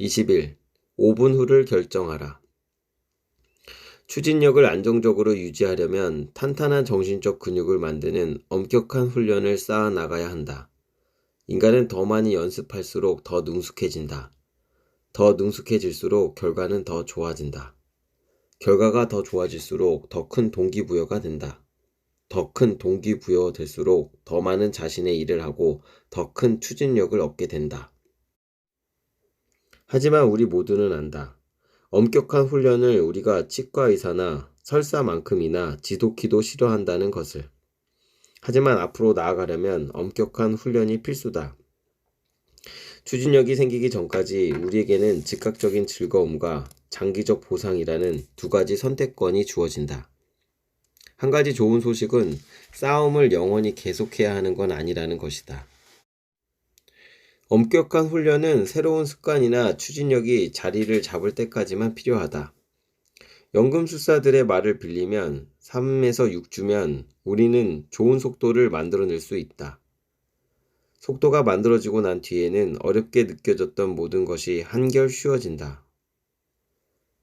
20일 5분 후를 결정하라. 추진력을 안정적으로 유지하려면 탄탄한 정신적 근육을 만드는 엄격한 훈련을 쌓아 나가야 한다. 인간은 더 많이 연습할수록 더 능숙해진다. 더 능숙해질수록 결과는 더 좋아진다. 결과가 더 좋아질수록 더 큰 동기부여가 된다. 더 큰 동기부여 될수록 더 많은 자신의 일을 하고 더 큰 추진력을 얻게 된다. 하지만 우리 모두는 안다. 엄격한 훈련을 우리가 치과 의사나 설사만큼이나 지독히도 싫어한다는 것을. 하지만 앞으로 나아가려면 엄격한 훈련이 필수다. 추진력이 생기기 전까지 우리에게는 즉각적인 즐거움과 장기적 보상이라는 두 가지 선택권이 주어진다. 한 가지 좋은 소식은 싸움을 영원히 계속해야 하는 건 아니라는 것이다. 엄격한 훈련은 새로운 습관이나 추진력이 자리를 잡을 때까지만 필요하다. 연금술사들의 말을 빌리면 3에서 6주면 우리는 좋은 속도를 만들어낼 수 있다. 속도가 만들어지고 난 뒤에는 어렵게 느껴졌던 모든 것이 한결 쉬워진다.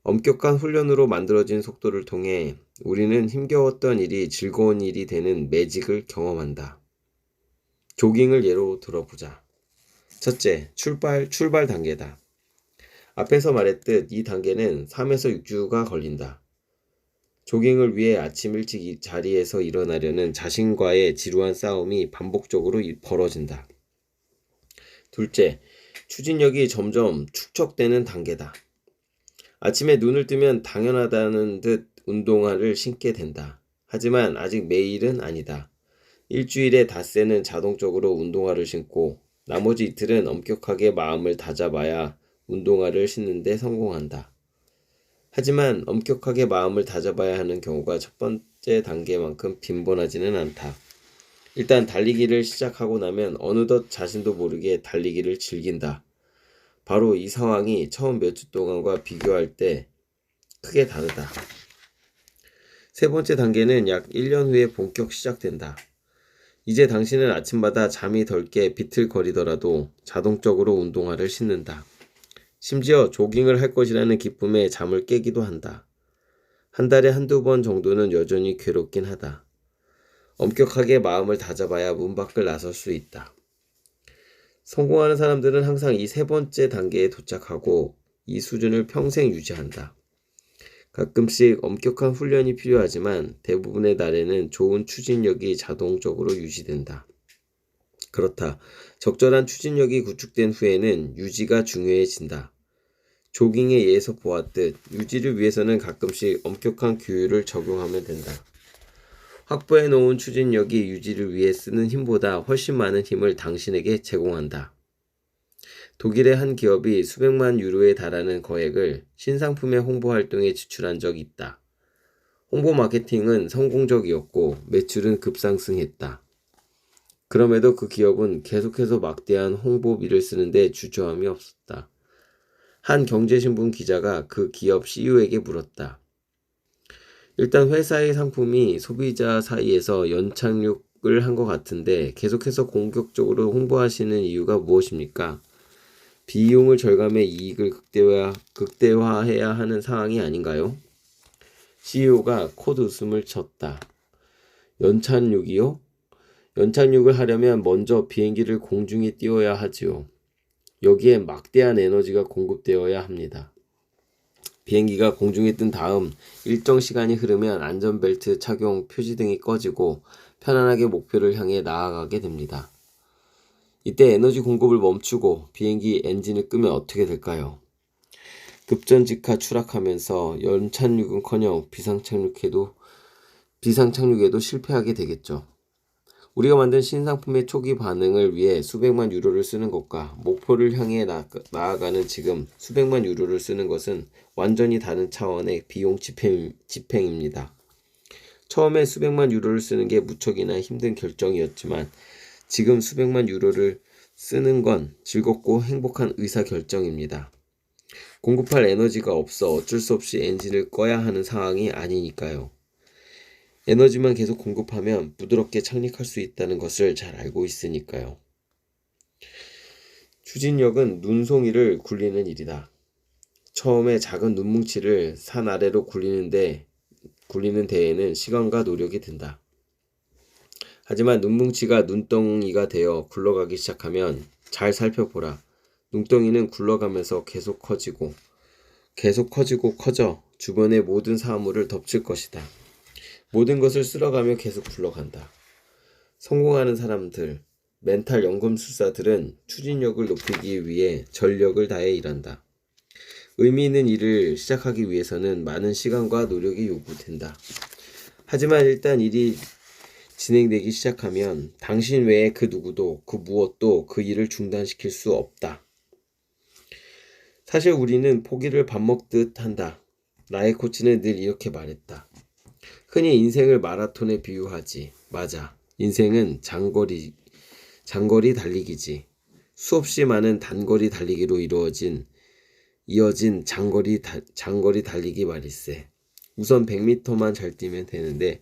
엄격한 훈련으로 만들어진 속도를 통해 우리는 힘겨웠던 일이 즐거운 일이 되는 매직을 경험한다. 조깅을 예로 들어보자. 첫째, 출발, 출발 단계다. 앞에서 말했듯 이 단계는 3에서 6주가 걸린다. 조깅을 위해 아침 일찍 자리에서 일어나려는 자신과의 지루한 싸움이 반복적으로 벌어진다. 둘째, 추진력이 점점 축적되는 단계다. 아침에 눈을 뜨면 당연하다는 듯 운동화를 신게 된다. 하지만 아직 매일은 아니다. 일주일에 닷새는 자동적으로 운동화를 신고 나머지 이틀은 엄격하게 마음을 다잡아야 운동화를 신는데 성공한다. 하지만 엄격하게 마음을 다잡아야 하는 경우가 첫 번째 단계만큼 빈번하지는 않다. 일단 달리기를 시작하고 나면 어느덧 자신도 모르게 달리기를 즐긴다. 바로 이 상황이 처음 몇 주 동안과 비교할 때 크게 다르다. 세 번째 단계는 약 1년 후에 본격 시작된다. 이제 당신은 아침마다 잠이 덜 깨 비틀거리더라도 자동적으로 운동화를 신는다. 심지어 조깅을 할 것이라는 기쁨에 잠을 깨기도 한다. 한 달에 한두 번 정도는 여전히 괴롭긴 하다. 엄격하게 마음을 다잡아야 문 밖을 나설 수 있다. 성공하는 사람들은 항상 이 세 번째 단계에 도착하고 이 수준을 평생 유지한다. 가끔씩 엄격한 훈련이 필요하지만 대부분의 날에는 좋은 추진력이 자동적으로 유지된다. 그렇다. 적절한 추진력이 구축된 후에는 유지가 중요해진다. 조깅에 예에서 보았듯 유지를 위해서는 가끔씩 엄격한 규율을 적용하면 된다. 확보해 놓은 추진력이 유지를 위해 쓰는 힘보다 훨씬 많은 힘을 당신에게 제공한다. 독일의 한 기업이 수백만 유로에 달하는 거액을 신상품의 홍보 활동에 지출한 적이 있다. 홍보 마케팅은 성공적이었고 매출은 급상승했다. 그럼에도 그 기업은 계속해서 막대한 홍보비를 쓰는데 주저함이 없었다. 한 경제신문 기자가 그 기업 CEO에게 물었다. 일단 회사의 상품이 소비자 사이에서 연착륙을 한 것 같은데 계속해서 공격적으로 홍보하시는 이유가 무엇입니까? 비용을 절감해 이익을 극대화, 극대화해야 하는 상황이 아닌가요? CEO가 코드 웃음을 쳤다. 연착륙이요? 연착륙을 하려면 먼저 비행기를 공중에 띄워야 하지요. 여기에 막대한 에너지가 공급되어야 합니다. 비행기가 공중에 뜬 다음 일정 시간이 흐르면 안전벨트 착용 표지 등이 꺼지고 편안하게 목표를 향해 나아가게 됩니다. 이때 에너지 공급을 멈추고 비행기 엔진을 끄면 어떻게 될까요? 급전직하 추락하면서 연착륙은커녕 비상착륙해도 비상착륙에도 실패하게 되겠죠. 우리가 만든 신상품의 초기 반응을 위해 수백만 유로를 쓰는 것과 목표를 향해 나, 아가는 지금 수백만 유로를 쓰는 것은 완전히 다른 차원의 비용 집행, 집행입니다. 처음에 수백만 유로를 쓰는 게 무척이나 힘든 결정이었지만 지금 수백만 유로를 쓰는 건 즐겁고 행복한 의사 결정입니다. 공급할 에너지가 없어 어쩔 수 없이 엔진을 꺼야 하는 상황이 아니니까요. 에너지만 계속 공급하면 부드럽게 착륙할 수 있다는 것을 잘 알고 있으니까요. 추진력은 눈송이를 굴리는 일이다. 처음에 작은 눈뭉치를 산 아래로 굴리는데 굴리는 데에는 시간과 노력이 든다. 하지만 눈뭉치가 눈덩이가 되어 굴러가기 시작하면 잘 살펴보라. 눈덩이는 굴러가면서 계속 커지고 계속 커지고 커져 주변의 모든 사물을 덮칠 것이다. 모든 것을 쓸어가며 계속 굴러간다. 성공하는 사람들, 멘탈 연금술사들은 추진력을 높이기 위해 전력을 다해 일한다. 의미 있는 일을 시작하기 위해서는 많은 시간과 노력이 요구된다. 하지만 일단 일이 진행되기 시작하면 당신 외에 그 누구도 그 무엇도 그 일을 중단시킬 수 없다. 사실 우리는 포기를 밥 먹듯 한다. 나의 코치는 늘 이렇게 말했다. 흔히 인생을 마라톤에 비유하지. 맞아. 인생은 장거리, 장거리 달리기지. 수없이 많은 단거리 달리기로 이루어진, 이어진 장거리, 다- 장거리 달리기 말일세. 우선 100m만 잘 뛰면 되는데,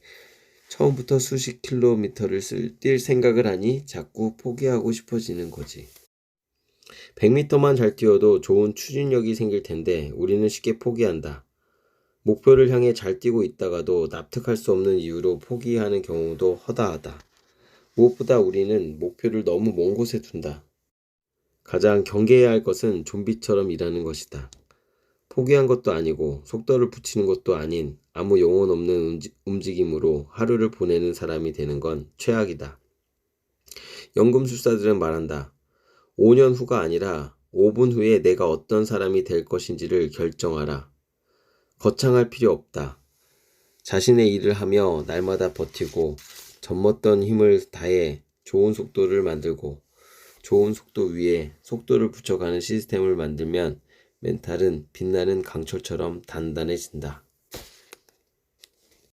처음부터 수십 킬로미터를 쓸, 뛸 생각을 하니 자꾸 포기하고 싶어지는 거지. 100m만 잘 뛰어도 좋은 추진력이 생길 텐데 우리는 쉽게 포기한다. 목표를 향해 잘 뛰고 있다가도 납득할 수 없는 이유로 포기하는 경우도 허다하다. 무엇보다 우리는 목표를 너무 먼 곳에 둔다. 가장 경계해야 할 것은 좀비처럼 일하는 것이다. 포기한 것도 아니고 속도를 붙이는 것도 아닌 아무 영혼 없는 움직- 움직임으로 하루를 보내는 사람이 되는 건 최악이다. 연금술사들은 말한다. 5년 후가 아니라 5분 후에 내가 어떤 사람이 될 것인지를 결정하라. 거창할 필요 없다. 자신의 일을 하며 날마다 버티고 젖먹던 힘을 다해 좋은 속도를 만들고 좋은 속도 위에 속도를 붙여가는 시스템을 만들면 멘탈은 빛나는 강철처럼 단단해진다.